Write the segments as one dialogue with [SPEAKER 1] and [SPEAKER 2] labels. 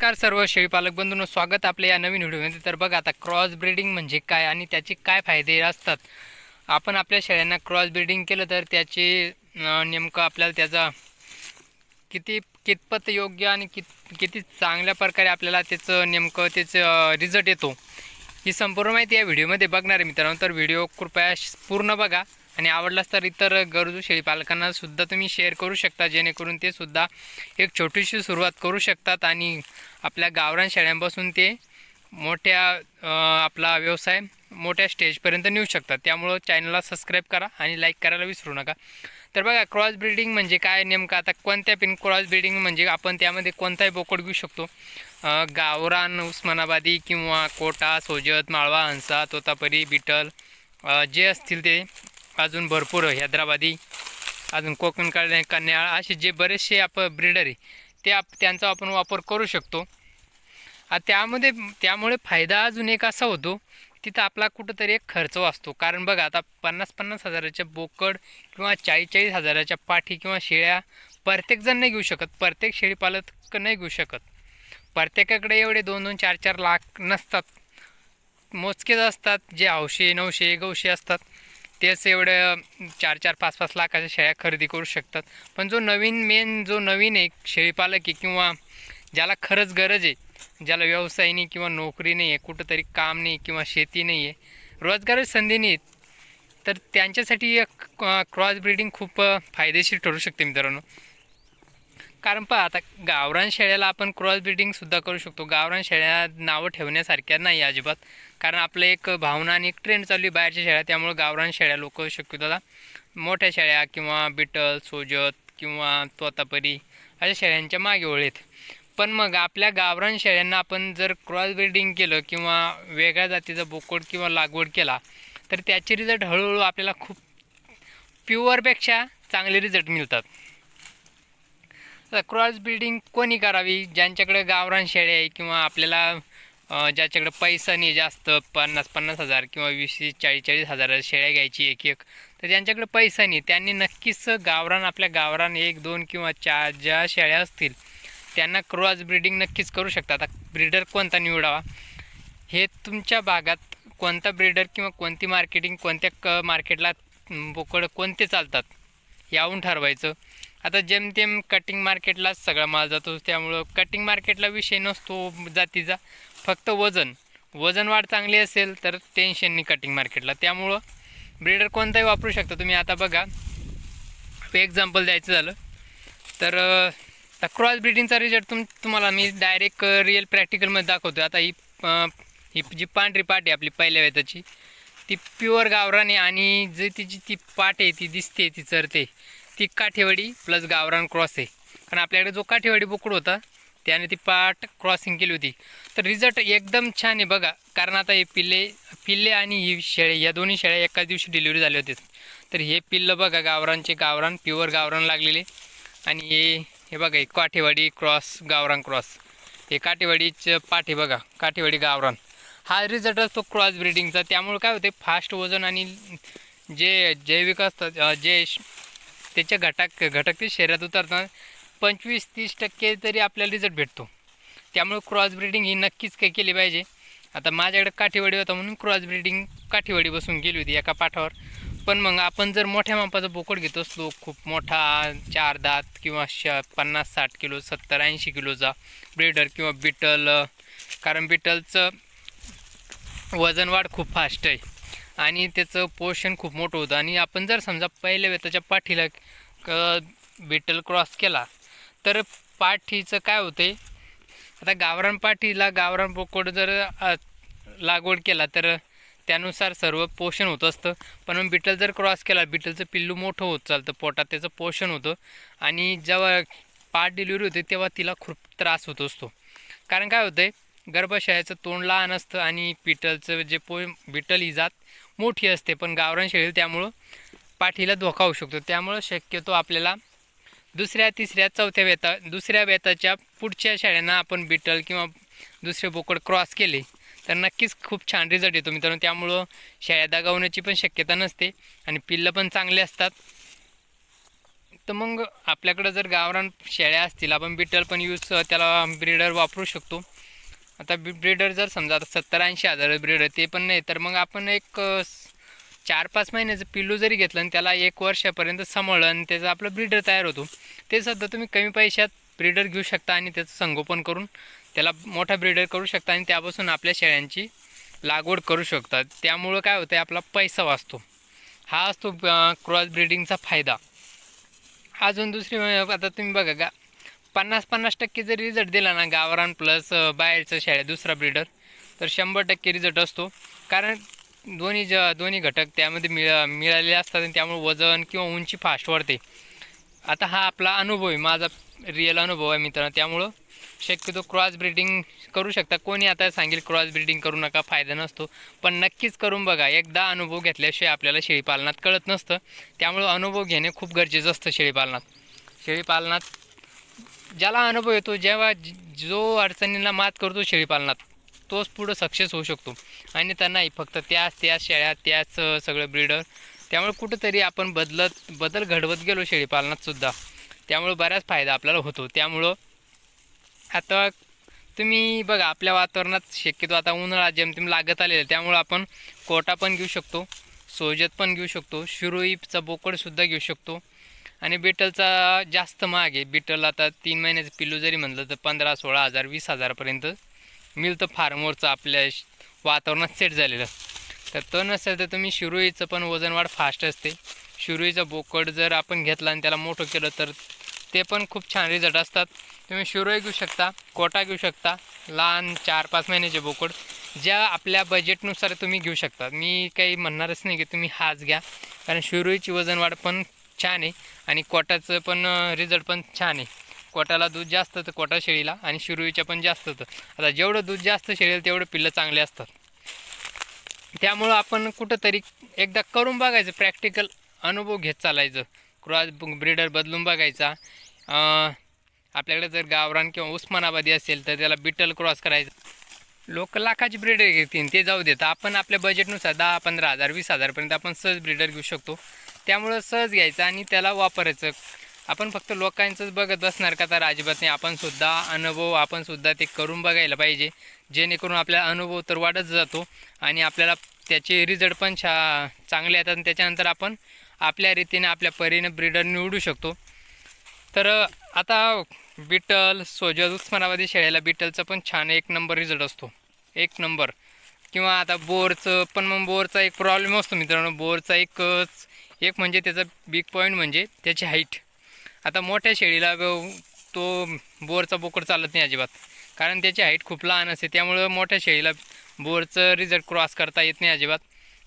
[SPEAKER 1] नमस्कार सर्व शेळीपालक बंधूंनो स्वागत आपल्या या नवीन व्हिडिओमध्ये. तर बघा आता क्रॉस ब्रीडिंग म्हणजे काय आणि त्याचे काय फायदे असतात. आपण आपल्या शेळ्यांना क्रॉस ब्रीडिंग केलं तर त्याचे नेमकं आपल्याला त्याचा किती कितपत योग्य आणि कित किती चांगल्या प्रकारे आपल्याला त्याचं नेमकं त्याचं रिझल्ट येतो ही संपूर्ण माहिती या व्हिडिओमध्ये बघणार आहे मित्रांनो. तर व्हिडिओ कृपया पूर्ण बघा. आणि आवडलाच तर इतर गरजू शेळी पालकांना सुद्धा तुम्ही शेअर करू शकता. जेणेकरून ते सुद्धा एक छोटीशी सुरुवात करू शकतात आणि आपल्या गावरान शेळ्यांपासून ते मोठ्या आपला व्यवसाय मोठ्या स्टेजपर्यंत नेऊ शकतात. त्यामुळं चॅनलला सबस्क्राईब करा आणि लाईक करायला विसरू नका. तर बघा क्रॉस ब्रिडिंग म्हणजे काय? नेमकं आता कोणत्या पिन क्रॉस ब्रिडिंग म्हणजे आपण त्यामध्ये कोणताही बोकड घेऊ शकतो. गावरान उस्मानाबादी किंवा कोटा सोजत माळवा हंसा तोतापरी बिटल जे असतील ते अजून भरपूर हैदराबादी अजून कोकण कन्या कन्याळ असे जे बरेचसे आप ब्रीडर आहे ते आप त्यांचा आपण वापर करू शकतो. त्यामध्ये त्यामुळे फायदा अजून एक असा होतो तिथं आपला कुठंतरी एक खर्च वाचतो. कारण बघा आता पन्नास पन्नास हजाराच्या बोकड किंवा चाळीस चाळीस हजाराच्या पाठी किंवा शेळ्या प्रत्येकजण नाही घेऊ शकत. प्रत्येक शेळीपालक नाही घेऊ शकत. प्रत्येकाकडे एवढे दोन दोन चार चार लाख नसतात. मोजकेच असतात जे हौशे नऊशे गौशे असतात. तेच एवढं चार चार पाच पाच लाखाच्या शेळ्या खरेदी करू शकतात. पण जो नवीन मेन जो नवीन आहे शेळीपालक आहे किंवा ज्याला खरंच गरज आहे ज्याला व्यवसाय नाही किंवा नोकरी नाही आहे कुठंतरी काम नाही किंवा शेती नाही आहे रोजगारच संधी नाही तर त्यांच्यासाठी एक क्रॉस ब्रीडिंग खूप फायदेशीर ठरू शकते मित्रांनो. कारण पहा आता गावरान शेळ्याला आपण क्रॉस ब्रीडिंगसुद्धा करू शकतो. गावरान शेळ्या नावं ठेवण्यासारख्या नाही अजिबात. कारण आपलं एक भावना आणि एक ट्रेंड चालू आहे बाहेरच्या शेळ्या त्यामुळे गावरान शेळ्या लोक शक्यतो मोठ्या शेळ्या किंवा बिटल सोजत किंवा तोतापरी अशा शेळ्यांच्या मागे ओळीत पण मग आपल्या गावरान शेळ्यांना आपण जर क्रॉस ब्रीडिंग केलं किंवा वेगळ्या जातीचा बोकड किंवा लागवड केला तर त्याचे रिझल्ट हळूहळू आपल्याला खूप प्युअरपेक्षा चांगले रिझल्ट मिळतात. क्रॉस ब्रीडिंग कोणी करावी? ज्यांच्याकडे गावरान शेळ्या आहे किंवा आपल्याला ज्याच्याकडे पैसा नाही जास्त पन्नास पन्नास हजार किंवा वीस वीस चाळीस चाळीस हजार शेळ्या घ्यायची एक एक तर ज्यांच्याकडे पैसा नाही त्यांनी नक्कीच गावरान आपल्या गावरान एक दोन किंवा चार ज्या शेळ्या असतील त्यांना क्रॉस ब्रीडिंग नक्कीच करू शकतात. आता ब्रीडर कोणता निवडावा? हे तुमच्या भागात कोणता ब्रीडर किंवा कोणती मार्केटिंग कोणत्या क मार्केटला बोकड कोणते चालतात? याहून ठरवायचं. आता जेमतेम कटिंग मार्केटलाच सगळा माल जातो त्यामुळं कटिंग मार्केटला विषय नसतो जातीचा. फक्त वजन. वजन वाढ चांगली असेल तर टेन्शन नाही कटिंग मार्केटला त्यामुळं ब्रीडर कोणताही वापरू शकता तुम्ही. आता बघा एक्झाम्पल द्यायचं झालं. तर आता क्रॉस ब्रीडिंगचा रिझल्ट तुम तुम्हाला मी डायरेक्ट रिअल प्रॅक्टिकलमध्ये दाखवतो आता ही ही जी पांढरी पाट आहे आपली पहिल्या वेताची ती प्युअर गावराने आणि जे तिची ती पाट आहे ती दिसते ती चरते. ती काठेवाडी प्लस गावरान क्रॉस आहे. कारण आपल्याकडे जो काठेवाडी बोकड होता त्याने ती पाट क्रॉसिंग केली होती. तर रिझल्ट एकदम छान आहे बघा. कारण आता हे पिल्ले पिल्ले आणि ही शेळे या दोन्ही शेळ्या एकाच दिवशी डिलिव्हरी झाले होते. तर हे पिल्लं बघा गावरांचे गावरान प्युअर गावरान लागलेले. आणि हे हे बघा हे काठेवाडी क्रॉस गावरान क्रॉस हे काठेवाडीचं पाठ आहे बघा काठेवाडी गावरान. हा रिझल्ट असतो क्रॉस ब्रीडिंगचा त्यामुळे काय होते फास्ट वजन आणि जे जैविक असतात जे श- त्याच्या घटक घटक ते शरीरात उतरताना पंचवीस तीस टक्के तरी आपल्याला रिझल्ट भेटतो. त्यामुळे क्रॉस ब्रीडिंग ही नक्कीच काही केली पाहिजे. आता माझ्याकडे काठीवाडी होता म्हणून क्रॉस ब्रीडिंग काठीवाडी बसून गेली होती एका पाठावर. पण मग आपण जर मोठ्या मापाचा बोकड घेत असलो खूप मोठा चार दात किंवा श पन्नास साठ किलो सत्तर ऐंशी किलोचा ब्रेडर किंवा बिटल कारण बिटलचं वजन वाढ खूप फास्ट आहे. आणि त्याचं पोषण खूप मोठं होतं. आणि आपण जर समजा पहिल्या वेताच्या पाठीला क बिटल क्रॉस केला तर पाठीचं काय होते? आता गावरान पाठीला गावरान पोकोड जर लागवड केला तर त्यानुसार सर्व पोषण होत असतं. पण बिटल जर क्रॉस केला बिटलचं पिल्लू मोठं होत चालतं पोटात त्याचं पोषण होतं. आणि जेव्हा पाठ डिलिव्हरी होते तेव्हा तिला खूप त्रास होत असतो. कारण काय होतं आहे गर्भाशयाचं तोंड लहान असतं आणि पिटलचं जे पो बिटल ही जात मोठी असते पण गावरान शेळी त्यामुळं पाठीला धोका होऊ शकतो. त्यामुळं शक्यतो आपल्याला दुसऱ्या तिसऱ्या चौथ्या वेता दुसऱ्या वेताच्या पुढच्या शाळेंना आपण बिटल किंवा दुसरे बोकड क्रॉस केले तर नक्कीच खूप छान रिझल्ट येतो मित्रांनो. त्यामुळं शेळ्या दगावण्याची पण शक्यता नसते आणि पिल्लं पण चांगले असतात. तर मग आपल्याकडं जर गावरान शेळ्या असतील आपण बिटल पण यूज त्याला ब्रीडर वापरू शकतो. आता ब्रीडर जर समजा आता सत्तर ऐंशी हजार ब्रीडर ते पण नाही तर मग आपण एक चार पाच महिन्याचं पिल्लू जरी घेतलं आणि त्याला एक वर्षापर्यंत सांभाळलं आणि त्याचं आपलं ब्रीडर तयार होतो ते सुद्धा तुम्ही कमी पैशात ब्रीडर घेऊ शकता आणि त्याचं संगोपन करून त्याला मोठा ब्रीडर करू शकता आणि त्यापासून आपल्या शेळ्यांची लागवड करू शकता. त्यामुळं काय होतं आपला पैसा वाचतो. हा असतो क्रॉस ब्रीडिंगचा फायदा. अजून दुसरी आता तुम्ही बघा गा पन्नास पन्नास टक्के जर रिझल्ट दिला ना गावरान प्लस बाहेरचं शेळ्या दुसरा ब्रीडर तर शंभर टक्के रिझल्ट असतो. कारण दोन्ही ज दोन्ही घटक त्यामध्ये मिळ मिळालेले असतात आणि त्यामुळे वजन किंवा उंची फास्ट वाढते. आता हा आपला अनुभव आहे माझा रिअल अनुभव आहे मित्रांनो. त्यामुळं शक्यतो क्रॉस ब्रीडिंग करू शकता. कोणी आता सांगेल क्रॉस ब्रीडिंग करू नका फायदा नसतो. पण नक्कीच करून बघा. एकदा अनुभव घेतल्याशिवाय आपल्याला शेळीपालनात कळत नसतं. त्यामुळं अनुभव घेणे खूप गरजेचं असतं शेळीपालनात. शेळीपालनात ज्याला अनुभव येतो जेव्हा जो अडचणींना मात करतो शेळीपालनात तोच पुढं सक्सेस होऊ शकतो. आणि तर नाही फक्त त्याच त्याच शेळ्या त्याच सगळं ब्रीडर त्यामुळे कुठंतरी आपण बदलत बदल घडवत गेलो शेळीपालनात सुद्धा. त्यामुळे बराच फायदा आपल्याला होतो. त्यामुळं आता तुम्ही बघा आपल्या वातावरणात शक्यतो आता उन्हाळा जेमतेम लागत आलेला आहे. त्यामुळं आपण कोटा पण घेऊ शकतो सोजत पण घेऊ शकतो शिरोईचा बोकडसुद्धा घेऊ शकतो. आणि बिटलचा जास्त महाग आहे. बिटल आता तीन महिन्याचं पिल्लू जरी म्हणलं तर पंधरा सोळा हजार वीस हजारापर्यंत मिळतं फार्मवरचं आपल्या श- वातावरणात सेट झालेलं. तर तो नसेल तर तुम्ही शिरोईचं पण वजन वाढ फास्ट असते. शिरोईचं बोकड जर आपण घेतला आणि त्याला मोठं केलं तर ते पण खूप छान रिझल्ट असतात. तुम्ही शिरोई घेऊ शकता कोटा घेऊ शकता लहान चार पाच महिन्याचे बोकड ज्या आपल्या बजेटनुसार तुम्ही घेऊ शकता. मी काही म्हणणारच नाही की तुम्ही हाच घ्या. कारण शिरोईची वजन वाढ पण छान आहे. आणि कोटाचं पण रिझल्ट पण छान आहे. कोटाला दूध जास्त तर कोटा शेळीला. आणि शिरुईच्या पण जास्त तर आता जेवढं दूध जास्त शेळेल तेवढं पिल्लं चांगले असतात. त्यामुळं आपण कुठंतरी एकदा करून बघायचं. प्रॅक्टिकल अनुभव घेत चालायचं. क्रॉस ब्रीडर बदलून बघायचा. आपल्याकडे जर गावरान किंवा उस्मानाबादी असेल तर त्याला बिटल क्रॉस करायचं. लोक लाखाचे ब्रीडर घेतील ते जाऊ देतात आपण आपल्या बजेटनुसार दहा पंधरा हजार वीस हजारपर्यंत आपण सहज ब्रीडर घेऊ शकतो. त्यामुळं सहज घ्यायचं आणि त्याला वापरायचं. आपण फक्त लोकांचंच बघत बसणार का? तर अजिबात नाही. आपणसुद्धा अनुभव आपणसुद्धा ते करून बघायला पाहिजे. जेणेकरून आपला अनुभव तर वाढत जातो आणि आपल्याला त्याचे रिझल्ट पण छा चांगले येतात आणि त्याच्यानंतर आपण आपल्या रीतीने आपल्या परीने ब्रीडर निवडू शकतो. तर आता बिटल सोजल उस्मानाबादी शेळ्याला बिटलचा पण छान एक नंबर रिझल्ट असतो. एक नंबर. किंवा आता बोरचं पण मग बोरचा एक प्रॉब्लेम असतो मित्रांनो. बोरचा एकच एक म्हणजे त्याचा बिग पॉईंट म्हणजे त्याची हाईट आता मोठ्या शेळीला तो बोरचा बोकड चालत नाही अजिबात. कारण त्याची हाईट खूप लहान असते त्यामुळं मोठ्या शेळीला बोरचं रिझल्ट क्रॉस करता येत नाही अजिबात.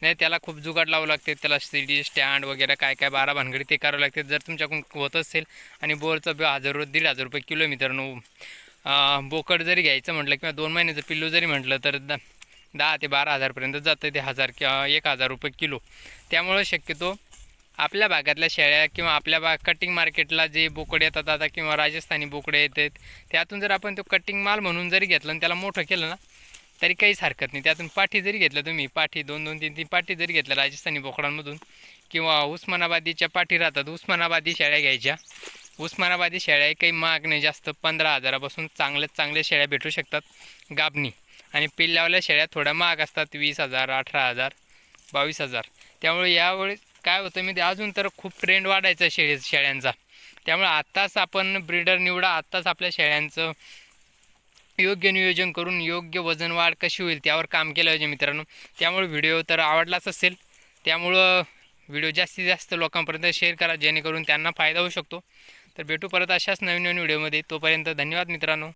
[SPEAKER 1] नाही त्याला खूप जुगाड लावं लागते त्याला सीडी स्टँड वगैरे काय काय बारा भानगडी ते करावं लागते. जर तुमच्याकडून होत असेल आणि बोरचं हजार रुपये दीड हजार रुपये किलो मित्रांनो बोकड जरी घ्यायचं म्हटलं किंवा दोन महिन्याचं पिल्लू जरी म्हटलं तर द दहा ते बारा हजारपर्यंत जातं ते हजार किंवा एक हजार रुपये किलो. त्यामुळं शक्यतो आपल्या भागातल्या शेळ्या किंवा आपल्या भाग कटिंग मार्केटला जे बोकडे येतात आता किंवा राजस्थानी बोकडे येतात त्यातून जर आपण तो कटिंग माल म्हणून जरी घेतलं आणि त्याला मोठं केलं ना तरी काहीच हरकत नाही. त्यातून पाठी जरी घेतलं तुम्ही पाठी दोन दोन तीन तीन पाठी जरी घेतल्या राजस्थानी बोकडांमधून किंवा उस्मानाबादीच्या पाठी राहतात उस्मानाबादी शेळ्या घ्यायच्या. उस्मानाबादी शेळ्या काही महाग नाही जास्त पंधरा हजारापासून चांगल्यात चांगल्या शेळ्या भेटू शकतात गाबणी. आणि पिल्ल्यावाल्या शेळ्या थोड्या महाग असतात वीस हजार अठरा हजार बावीस हजार. त्यामुळे यावेळी काय होतं मी ते अजून तर खूप ट्रेंड वाढायचा शेळी शेळ्यांचा. त्यामुळे आत्ताच आपण ब्रीडर निवडा आत्ताच आपल्या शेळ्यांचं योग्य नियोजन करून योग्य वजन वाढ कशी होईल त्यावर काम केलं पाहिजे मित्रांनो. त्यामुळे व्हिडिओ तर आवडलाच असेल. त्यामुळं व्हिडिओ जास्तीत जास्त लोकांपर्यंत शेअर करा जेणेकरून त्यांना फायदा होऊ शकतो. तर भेटू परत अशाच नवीन नवीन व्हिडिओमध्ये तोपर्यंत धन्यवाद मित्रांनो.